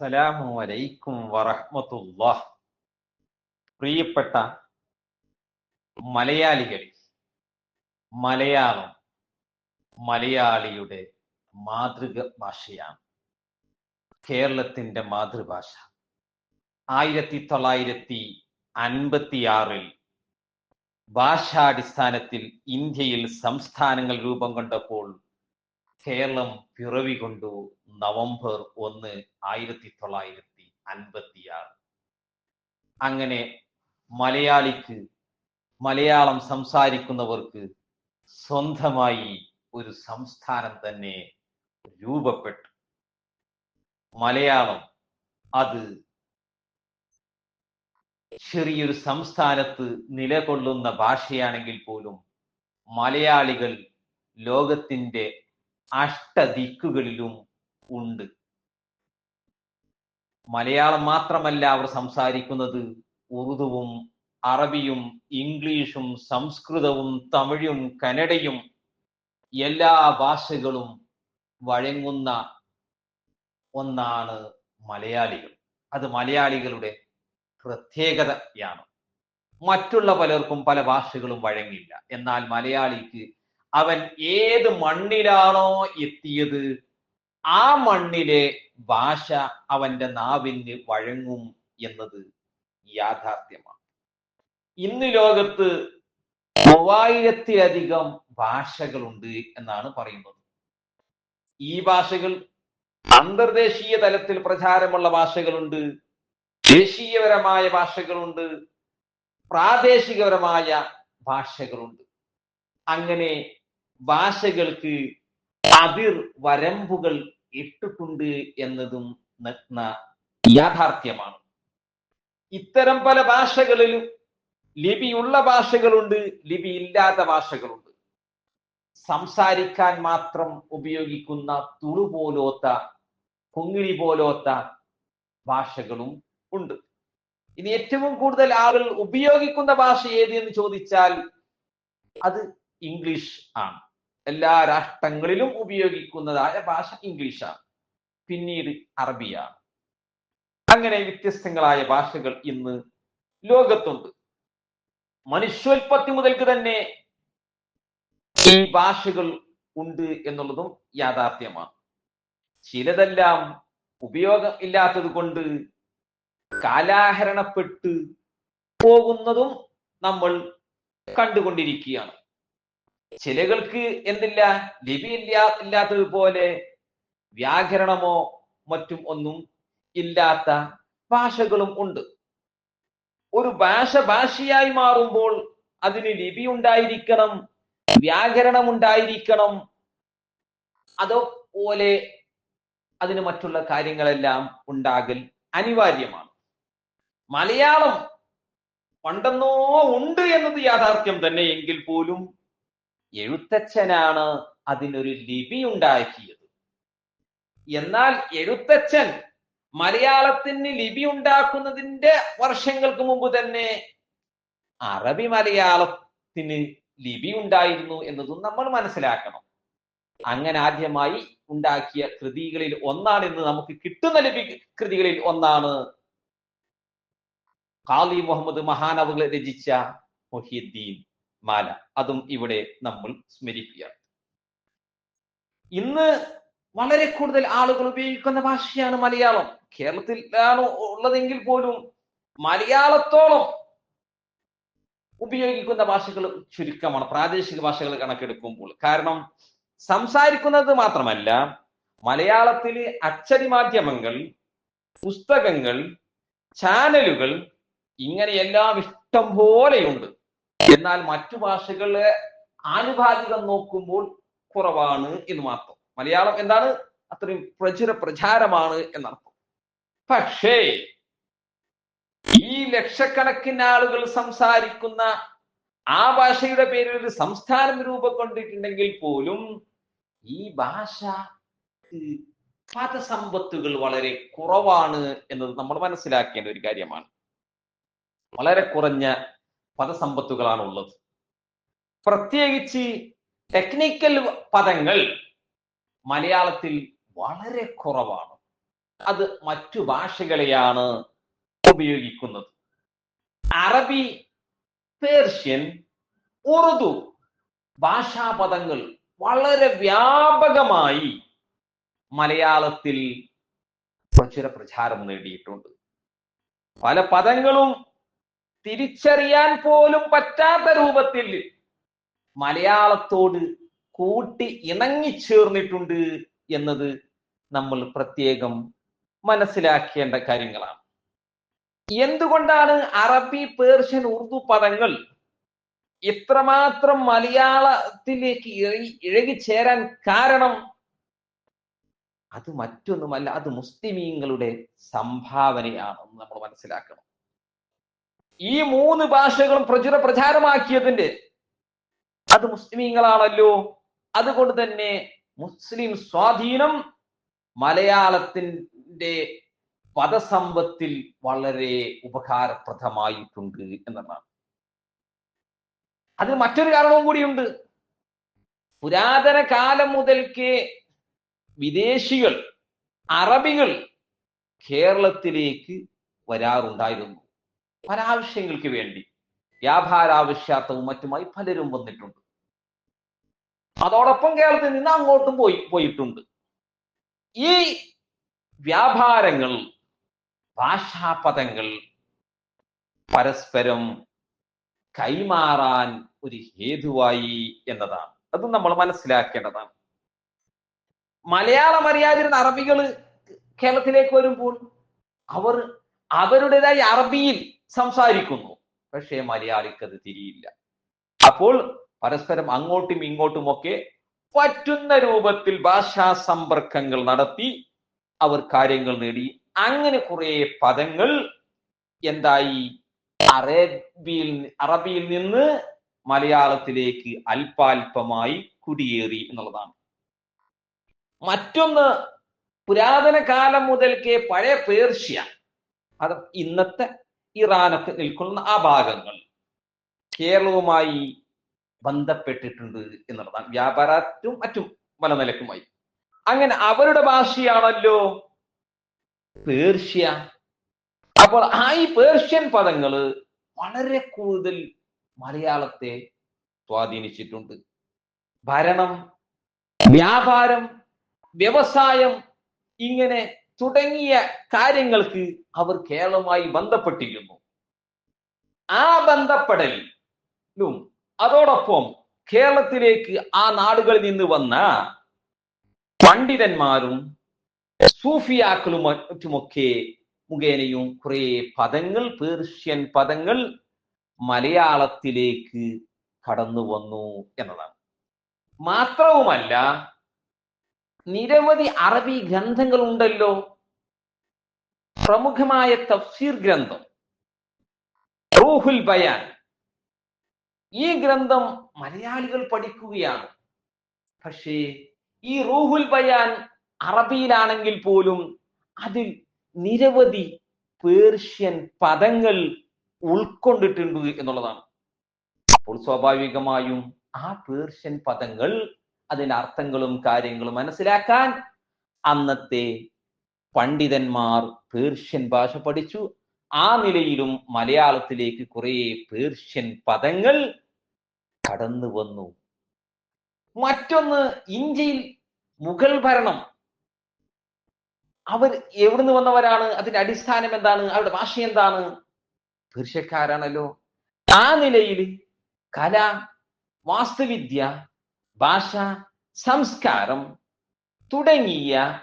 അസ്സലാമു അലൈക്കും വറഹ്മത്തുള്ളാഹ്. പ്രിയപ്പെട്ട മലയാളികൾ മലയാളം മലയാളിയുടെ മാതൃക ഭാഷയാണ്. കേരളത്തിന്റെ മാതൃഭാഷ. ആയിരത്തി തൊള്ളായിരത്തി അൻപത്തിയാറിൽ ഭാഷാടിസ്ഥാനത്തിൽ ഇന്ത്യയിൽ സംസ്ഥാനങ്ങൾ രൂപം കൊണ്ടപ്പോൾ കേരളം പിറവി കൊണ്ടു നവംബർ ഒന്ന് ആയിരത്തി തൊള്ളായിരത്തി അൻപത്തിയാറ്. അങ്ങനെ മലയാളിക്ക് മലയാളം സംസാരിക്കുന്നവർക്ക് സ്വന്തമായി ഒരു സംസ്ഥാനം തന്നെ രൂപപ്പെട്ടു. മലയാളം അത് ചെറിയൊരു സംസ്ഥാനത്ത് നിലകൊള്ളുന്ന ഭാഷയാണെങ്കിൽ പോലും മലയാളികൾ ലോകത്തിന്റെ അഷ്ടദിക്കുകളിലും ഉണ്ട്. മലയാളം മാത്രമല്ല അവർ സംസാരിക്കുന്നത് ഉറുദുവും അറബിയും ഇംഗ്ലീഷും സംസ്കൃതവും തമിഴും കന്നഡയും എല്ലാ ഭാഷകളും വഴങ്ങുന്ന ഒന്നാണ് മലയാളികൾ. അത് മലയാളികളുടെ പ്രത്യേകതയാണ്. മറ്റുള്ള പലർക്കും പല ഭാഷകളും വഴങ്ങില്ല. എന്നാൽ മലയാളിക്ക് അവൻ ഏത് മണ്ണിലാണോ എത്തിയത് ആ മണ്ണിലെ ഭാഷ അവന്റെ നാവിന് വഴങ്ങും എന്നത് യാഥാർത്ഥ്യമാണ്. ഇന്ന് ലോകത്ത് മൂവായിരത്തിലധികം ഭാഷകളുണ്ട് എന്നാണ് പറയുന്നത്. ഈ ഭാഷകൾ അന്തർദേശീയ തലത്തിൽ പ്രചാരമുള്ള ഭാഷകളുണ്ട് ദേശീയപരമായ ഭാഷകളുണ്ട് പ്രാദേശികപരമായ ഭാഷകളുണ്ട്. അങ്ങനെ ഭാഷകൾക്ക് അതിർ വരമ്പുകൾ ഇട്ടിട്ടുണ്ട് എന്നതും നഗ്ന യാഥാർത്ഥ്യമാണ്. ഇത്തരം പല ഭാഷകളിലും ലിപിയുള്ള ഭാഷകളുണ്ട് ലിപി ഇല്ലാത്ത ഭാഷകളുണ്ട്. സംസാരിക്കാൻ മാത്രം ഉപയോഗിക്കുന്ന തുളു പോലോത്ത കുങ്ങിളി പോലോത്ത ഭാഷകളും ഉണ്ട്. ഇനി ഏറ്റവും കൂടുതൽ ആളുകൾ ഉപയോഗിക്കുന്ന ഭാഷ ഏത് എന്ന് ചോദിച്ചാൽ അത് ഇംഗ്ലീഷ് ആണ്. എല്ലാ രാഷ്ട്രങ്ങളിലും ഉപയോഗിക്കുന്നതായ ഭാഷ ഇംഗ്ലീഷാണ് പിന്നീട് അറബിയാണ്. അങ്ങനെ വ്യത്യസ്തങ്ങളായ ഭാഷകൾ ഇന്ന് ലോകത്തുണ്ട്. മനുഷ്യോൽപത്തി മുതൽക്ക് തന്നെ ഈ ഭാഷകൾ ഉണ്ട് എന്നുള്ളതും യാഥാർത്ഥ്യമാണ്. ചിലതെല്ലാം ഉപയോഗം ഇല്ലാത്തത് കൊണ്ട് കാലാഹരണപ്പെട്ട് പോകുന്നതും നമ്മൾ കണ്ടുകൊണ്ടിരിക്കുകയാണ്. ചിലകൾക്ക് എന്തില്ല? ലിപി ഇല്ലാ ഇല്ലാത്തതുപോലെ വ്യാകരണമോ മറ്റും ഒന്നും ഇല്ലാത്ത ഭാഷകളും ഉണ്ട്. ഒരു ഭാഷ ഭാഷയായി മാറുമ്പോൾ അതിന് ലിപി ഉണ്ടായിരിക്കണം വ്യാകരണം ഉണ്ടായിരിക്കണം അതുപോലെ അതിന് മറ്റുള്ള കാര്യങ്ങളെല്ലാം ഉണ്ടാകൽ അനിവാര്യമാണ്. മലയാളം പണ്ടെന്നോ ഉണ്ട് എന്നത് യാഥാർത്ഥ്യം തന്നെ എങ്കിൽ പോലും എഴുത്തച്ഛനാണ് അതിനൊരു ലിപി ഉണ്ടാക്കിയത്. എന്നാൽ എഴുത്തച്ഛൻ മലയാളത്തിന് ലിപി ഉണ്ടാക്കുന്നതിന്റെ വർഷങ്ങൾക്ക് മുമ്പ് തന്നെ അറബി മലയാളത്തിന് ലിപി ഉണ്ടായിരുന്നു എന്നതും നമ്മൾ മനസ്സിലാക്കണം. അങ്ങനെ ആദ്യമായി ഉണ്ടാക്കിയ കൃതികളിൽ ഒന്നാണ് ഇന്ന് നമുക്ക് കിട്ടുന്ന ലിപി കൃതികളിൽ ഒന്നാണ് ഖാലി മുഹമ്മദ് മഹാനവുകൾ രചിച്ച മൊഹിദ്ദീൻ. മാല. അതും ഇവിടെ നമ്മൾ സ്മരിക്കുക. ഇന്ന് വളരെ കൂടുതൽ ആളുകൾ ഉപയോഗിക്കുന്ന ഭാഷയാണ് മലയാളം. കേരളത്തിലാണ് ഉള്ളതെങ്കിൽ പോലും മലയാളത്തോളം ഉപയോഗിക്കുന്ന ഭാഷകൾ ചുരുക്കമാണ്. പ്രാദേശിക ഭാഷകൾ കണക്കെടുക്കുമ്പോൾ. കാരണം സംസാരിക്കുന്നത് മാത്രമല്ല മലയാളത്തിലെ അച്ചടി മാധ്യമങ്ങൾ പുസ്തകങ്ങൾ ചാനലുകൾ ഇങ്ങനെയെല്ലാം ഇഷ്ടം പോലെയുണ്ട്. എന്നാൽ മറ്റു ഭാഷകളെ ആനുപാതികം നോക്കുമ്പോൾ കുറവാണ് എന്ന് മാത്രം. മലയാളം എന്താണ്? അത്രയും പ്രചുര പ്രചാരമാണ് എന്നർത്ഥം. പക്ഷേ ഈ ലക്ഷക്കണക്കിന് ആളുകൾ സംസാരിക്കുന്ന ആ ഭാഷയുടെ പേരിൽ ഒരു സംസ്ഥാനം രൂപം കൊണ്ടിട്ടുണ്ടെങ്കിൽ പോലും ഈ ഭാഷ പദസമ്പത്തുകൾ വളരെ കുറവാണ് എന്നത് നമ്മൾ മനസ്സിലാക്കേണ്ട ഒരു കാര്യമാണ്. വളരെ കുറഞ്ഞ പദസമ്പത്തുകളാണ് ഉള്ളത് പ്രത്യേകിച്ച് ടെക്നിക്കൽ പദങ്ങൾ മലയാളത്തിൽ വളരെ കുറവാണ്. അത് മറ്റു ഭാഷകളെയാണ് ഉപയോഗിക്കുന്നത്. അറബി പേർഷ്യൻ ഉറുദു ഭാഷാപദങ്ങൾ വളരെ വ്യാപകമായി മലയാളത്തിൽ പ്രചുര പ്രചാരം നേടിയിട്ടുണ്ട്. പല പദങ്ങളും തിരിച്ചറിയാൻ പോലും പറ്റാത്ത രൂപത്തിൽ മലയാളത്തോട് കൂട്ടി ഇണങ്ങിച്ചേർന്നിട്ടുണ്ട് എന്നത് നമ്മൾ പ്രത്യേകം മനസ്സിലാക്കേണ്ട കാര്യങ്ങളാണ്. എന്തുകൊണ്ടാണ് അറബി പേർഷ്യൻ ഉറുദു പദങ്ങൾ ഇത്രമാത്രം മലയാളത്തിലേക്ക് ഇഴകി ഇഴകിച്ചേരാൻ കാരണം? അത് മറ്റൊന്നുമല്ല അത് മുസ്ലിമീങ്ങളുടെ സംഭാവനയാണെന്ന് നമ്മൾ മനസ്സിലാക്കണം. ഈ മൂന്ന് ഭാഷകളും പ്രചുര പ്രചാരമാക്കിയതിന്റെ അത് മുസ്ലിമീങ്ങളാണല്ലോ. അതുകൊണ്ട് തന്നെ മുസ്ലിം സ്വാധീനം മലയാളത്തിന്റെ പദസമ്പത്തിൽ വളരെ ഉപകാരപ്രദമായിട്ടുണ്ട് എന്നതാണ്. അതിന് മറ്റൊരു കാരണവും കൂടിയുണ്ട്. പുരാതന കാലം മുതൽക്കേ വിദേശികൾ അറബികൾ കേരളത്തിലേക്ക് വരാറുണ്ടായിരുന്നു. പല ആവശ്യങ്ങൾക്ക് വേണ്ടി. വ്യാപാരാവശ്യാർത്ഥവും മറ്റുമായി പലരും വന്നിട്ടുണ്ട്. അതോടൊപ്പം കേരളത്തിൽ നിന്ന് അങ്ങോട്ടും പോയി പോയിട്ടുണ്ട്. ഈ വ്യാപാരങ്ങൾ ഭാഷാപദങ്ങൾ പരസ്പരം കൈമാറാൻ ഒരു ഹേതുവായി എന്നതാണ്. അത് നമ്മൾ മനസ്സിലാക്കേണ്ടതാണ്. മലയാളം അറിയാതിരുന്ന അറബികൾ കേരളത്തിലേക്ക് വരുമ്പോൾ അവർ അവരുടേതായ അറബിയിൽ സംസാരിക്കുന്നു. പക്ഷേ മലയാളിക്ക് അത് തിരിയില്ല. അപ്പോൾ പരസ്പരം അങ്ങോട്ടും ഇങ്ങോട്ടും ഒക്കെ പറ്റുന്ന രൂപത്തിൽ ഭാഷാ സമ്പർക്കങ്ങൾ നടത്തി അവർ കാര്യങ്ങൾ നേടി. അങ്ങനെ കുറെ പദങ്ങൾ എന്തായി? അറബിയിൽ അറബിയിൽ നിന്ന് മലയാളത്തിലേക്ക് അല്പാൽപമായി കുടിയേറി എന്നുള്ളതാണ്. മറ്റൊന്ന് പുരാതന കാലം മുതൽക്കേ പഴയ പേർഷ്യ. അത് ഇന്നത്തെ ഇറാനൊക്കെ നിൽക്കുന്ന ആ ഭാഗങ്ങൾ കേരളവുമായി ബന്ധപ്പെട്ടിട്ടുണ്ട് എന്നുള്ളതാണ്. വ്യാപാരത്തും മറ്റും പല നിലക്കുമായി അങ്ങനെ അവരുടെ ഭാഷയാണല്ലോ പേർഷ്യ. അപ്പോൾ ആ ഈ പേർഷ്യൻ പദങ്ങൾ വളരെ കൂടുതൽ മലയാളത്തെ സ്വാധീനിച്ചിട്ടുണ്ട്. ഭരണം വ്യാപാരം വ്യവസായം ഇങ്ങനെ തുടങ്ങിയ കാര്യങ്ങൾക്ക് അവർ കേരളമായി ബന്ധപ്പെട്ടിരുന്നു. ആ ബന്ധപ്പെടലും അതോടൊപ്പം കേരളത്തിലേക്ക് ആ നാടുകളിൽ നിന്ന് വന്ന പണ്ഡിതന്മാരും സൂഫിയാക്കളും മറ്റുമൊക്കെ മുഖേനയും കുറെ പദങ്ങൾ പേർഷ്യൻ പദങ്ങൾ മലയാളത്തിലേക്ക് കടന്നു വന്നു എന്നതാണ്. മാത്രവുമല്ല നിരവധി അറബി ഗ്രന്ഥങ്ങൾ ഉണ്ടല്ലോ പ്രമുഖമായ തഫ്സീർ ഗ്രന്ഥം. റൂഹുൽ ബയാൻ. ഈ ഗ്രന്ഥം മലയാളികൾ പഠിക്കുകയാണ്. പക്ഷേ ഈ റൂഹുൽ ബയാൻ അറബിയിലാണെങ്കിൽ പോലും അതിൽ നിരവധി പേർഷ്യൻ പദങ്ങൾ ഉൾക്കൊണ്ടിട്ടുണ്ട് എന്നുള്ളതാണ്. അപ്പോൾ സ്വാഭാവികമായും ആ പേർഷ്യൻ പദങ്ങൾ അതിന്റെ അർത്ഥങ്ങളും കാര്യങ്ങളും മനസ്സിലാക്കാൻ അന്നത്തെ പണ്ഡിതന്മാർ പേർഷ്യൻ ഭാഷ പഠിച്ചു. ആ നിലയിലും മലയാളത്തിലേക്ക് കുറെ പേർഷ്യൻ പദങ്ങൾ കടന്നു വന്നു. മറ്റൊന്ന് ഇന്ത്യയിൽ മുഗൾ ഭരണം. അവർ എവിടുന്ന് വന്നവരാണ്? അതിന്റെ അടിസ്ഥാനം എന്താണ്? അവരുടെ ഭാഷ എന്താണ്? പേർഷ്യക്കാരാണല്ലോ. ആ നിലയിൽ കല വാസ്തുവിദ്യ ഭാഷ സംസ്കാരം തുടങ്ങിയ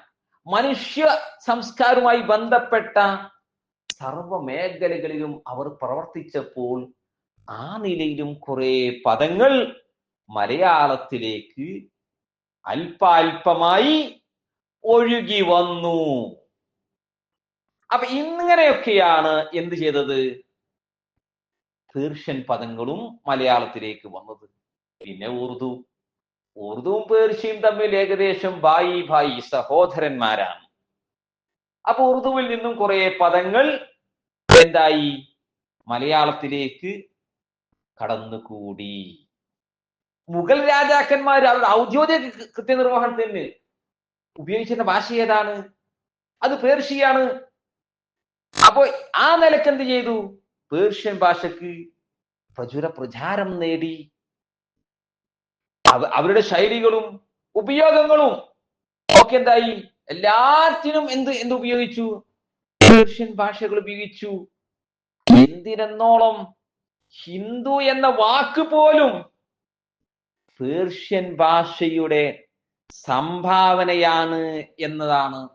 മനുഷ്യ സംസ്കാരവുമായി ബന്ധപ്പെട്ട സർവ മേഖലകളിലും അവർ പ്രവർത്തിച്ചപ്പോൾ ആ നിലയിലും കുറെ പദങ്ങൾ മലയാളത്തിലേക്ക് അല്പാൽപമായി ഒഴുകി വന്നു. അപ്പൊ ഇങ്ങനെയൊക്കെയാണ് എന്ത് ചെയ്തത്? പേർഷ്യൻ പദങ്ങളും മലയാളത്തിലേക്ക് വന്നത്. പിന്നെ ഉറുദു. ഉറുദുവും പേർഷ്യയും തമ്മിൽ ഏകദേശം ബായി ഭായി സഹോദരന്മാരാണ്. അപ്പൊ ഉറുദുവിൽ നിന്നും കുറെ പദങ്ങൾ എന്തായി? മലയാളത്തിലേക്ക് കടന്നുകൂടി. മുഗൾ രാജാക്കന്മാർ അവരുടെ ഔദ്യോഗിക കൃത്യനിർവഹണത്തിന് ഉപയോഗിച്ചിരുന്ന ഭാഷ ഏതാണ്? അത് പേർഷ്യയാണ്. അപ്പോ ആ നിലയ്ക്ക് എന്ത് ചെയ്തു? പേർഷ്യൻ ഭാഷക്ക് പ്രചുര പ്രചാരം നേടി. അവരുടെ ശൈലികളും ഉപയോഗങ്ങളും ഒക്കെ എന്തായി? എല്ലാത്തിനും എന്ത് എന്ത് ഉപയോഗിച്ചു? പേർഷ്യൻ ഭാഷകൾ ഉപയോഗിച്ചു. എന്തിനെന്നോളം ഹിന്ദു എന്ന വാക്ക് പോലും പേർഷ്യൻ ഭാഷയുടെ സംഭാവനയാണ് എന്നതാണ്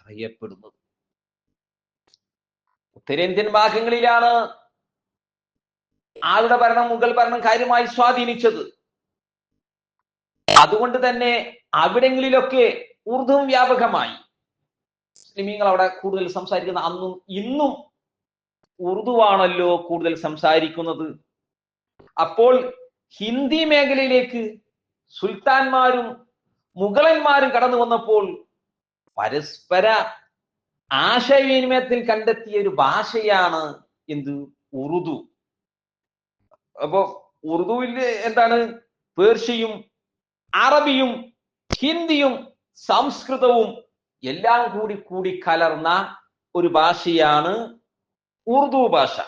പറയപ്പെടുന്നത് ഉത്തരേന്ത്യൻ ഭാഗങ്ങളിലാണ് ആളുടെ ഭരണം മുഗൾ ഭരണം കാര്യമായി സ്വാധീനിച്ചത്. അതുകൊണ്ട് തന്നെ അവിടെങ്കിലൊക്കെ ഉറുദുവും വ്യാപകമായി. മുസ്ലിമീങ്ങൾ അവിടെ കൂടുതൽ സംസാരിക്കുന്ന അന്നും ഇന്നും ഉറുദുവാണല്ലോ കൂടുതൽ സംസാരിക്കുന്നത്. അപ്പോൾ ഹിന്ദി മേഖലയിലേക്ക് സുൽത്താൻമാരും മുഗളന്മാരും കടന്നു വന്നപ്പോൾ പരസ്പര ആശയവിനിമയത്തിൽ കണ്ടെത്തിയ ഒരു ഭാഷയാണ് എന്ത്? ഉറുദു. അപ്പോ ഉറുദുവിൽ എന്താണ്? പേർഷ്യയും അറബിയും ഹിന്ദിയും സംസ്കൃതവും എല്ലാം കൂടി കൂടി കലർന്ന ഒരു ഭാഷയാണ് ഉറുദു ഭാഷ.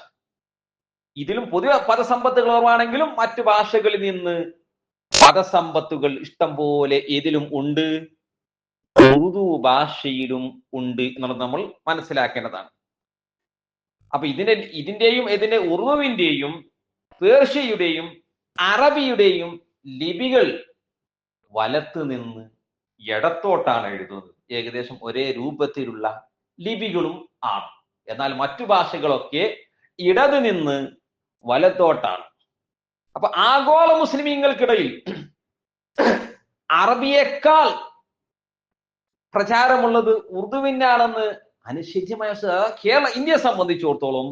ഇതിലും പൊതുവെ പദസമ്പത്തുകൾ കുറവാണെങ്കിലും മറ്റു ഭാഷകളിൽ നിന്ന് പദസമ്പത്തുകൾ ഇഷ്ടം പോലെ ഇതിലും ഉണ്ട്. ഉറുദു ഭാഷയിലും ഉണ്ട് എന്നുള്ളത് നമ്മൾ മനസ്സിലാക്കേണ്ടതാണ്. അപ്പൊ ഇതിന്റെ ഇതിന്റെയും ഇതിന്റെ ഉറുദുവിന്റെയും പേർഷ്യയുടെയും അറബിയുടെയും ലിപികൾ വലത്ത് നിന്ന് ഇടത്തോട്ടാണ് എഴുതുന്നത്. ഏകദേശം ഒരേ രൂപത്തിലുള്ള ലിപികളും ആണ്. എന്നാൽ മറ്റു ഭാഷകളൊക്കെ ഇടത് നിന്ന് വലത്തോട്ടാണ്. അപ്പൊ ആഗോള മുസ്ലിമീങ്ങൾക്കിടയിൽ അറബിയേക്കാൾ പ്രചാരമുള്ളത് ഉറുദുവിനാണെന്ന് അനുശേദ്യമായ കേരള ഇന്ത്യയെ സംബന്ധിച്ചിടത്തോളം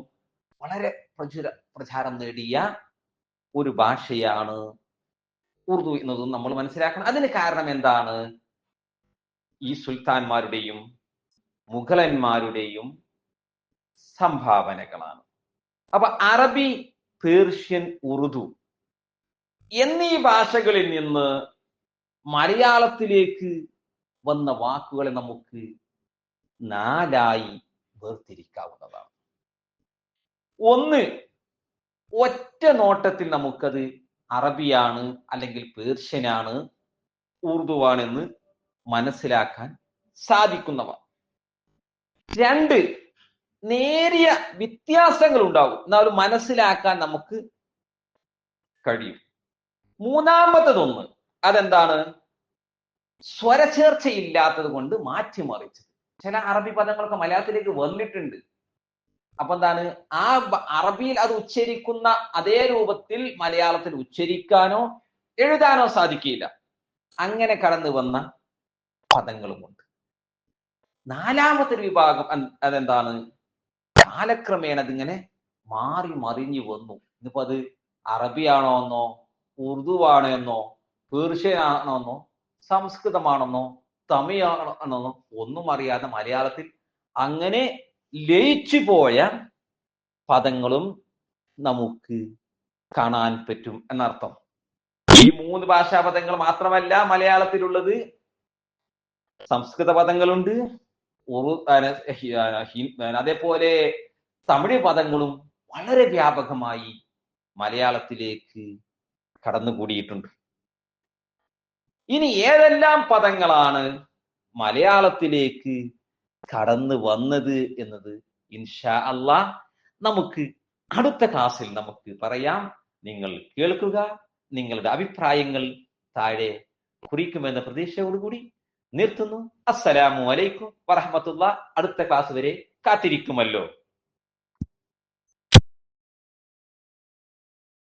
വളരെ പ്രചുര പ്രചാരം നേടിയ ഒരു ഭാഷയാണ് ഉറുദു എന്നതും നമ്മൾ മനസ്സിലാക്കണം. അതിന് കാരണം എന്താണ്? ഈ സുൽത്താൻമാരുടെയും മുഗളന്മാരുടെയും സംഭാവനകളാണ്. അപ്പൊ അറബി പേർഷ്യൻ ഉറുദു എന്നീ ഭാഷകളിൽ നിന്ന് മലയാളത്തിലേക്ക് വന്ന വാക്കുകളെ നമുക്ക് നാലായി വേർതിരിക്കാവുന്നതാണ്. ഒന്ന് ഒറ്റ നോട്ടത്തിൽ നമുക്കത് അറബിയാണ് അല്ലെങ്കിൽ പേർഷ്യനാണ് ഉറുദുവാണെന്ന് മനസ്സിലാക്കാൻ സാധിക്കുന്നവ. രണ്ട് നേരിയ വ്യത്യാസങ്ങൾ ഉണ്ടാകും എന്നാൽ മനസ്സിലാക്കാൻ നമുക്ക് കഴിയും. മൂന്നാമത്തതൊന്ന് അതെന്താണ്? സ്വരചേർച്ചയില്ലാത്തത് കൊണ്ട് മാറ്റിമറിച്ചത്. ചില അറബി പദങ്ങളൊക്കെ മലയാളത്തിലേക്ക് വന്നിട്ടുണ്ട്. അപ്പൊ എന്താണ് ആ അറബിയിൽ അത് ഉച്ചരിക്കുന്ന അതേ രൂപത്തിൽ മലയാളത്തിൽ ഉച്ചരിക്കാനോ എഴുതാനോ സാധിക്കില്ല. അങ്ങനെ കടന്നു വന്ന പദങ്ങളുമുണ്ട്. നാലാമത്തെ വിഭാഗം അതെന്താണ്? കാലക്രമേണ അതിങ്ങനെ മാറി മറിഞ്ഞു വന്നു. ഇന്നിപ്പോ അത് അറബിയാണോ എന്നോ ഉറുദു ആണോ എന്നോ പേർഷ്യൻ ആണോ എന്നോ സംസ്കൃതമാണെന്നോ തമിഴ് ആണെന്നോ ഒന്നും അറിയാതെ മലയാളത്തിൽ അങ്ങനെ ലയിച്ചു പോയ പദങ്ങളും നമുക്ക് കാണാൻ പറ്റും എന്നർത്ഥം. ഈ മൂന്ന് ഭാഷാ പദങ്ങൾ മാത്രമല്ല മലയാളത്തിലുള്ളത്. സംസ്കൃത പദങ്ങളുണ്ട്. അതേപോലെ തമിഴ് പദങ്ങളും വളരെ വ്യാപകമായി മലയാളത്തിലേക്ക് കടന്നുകൂടിയിട്ടുണ്ട്. ഇനി ഏതെല്ലാം പദങ്ങളാണ് മലയാളത്തിലേക്ക് കടന്നു വന്നത് എന്നത് ഇൻഷാ അള്ളാ നമുക്ക് അടുത്ത ക്ലാസ്സിൽ നമുക്ക് പറയാം. നിങ്ങൾ കേൾക്കുക നിങ്ങളുടെ അഭിപ്രായങ്ങൾ താഴെ കുറിക്കുമെന്ന പ്രതീക്ഷയോടുകൂടി നിർത്തുന്നു. അസ്സലാമു അലൈക്കും വറഹമത്തുള്ള അടുത്ത ക്ലാസ് വരെ കാത്തിരിക്കുമല്ലോ.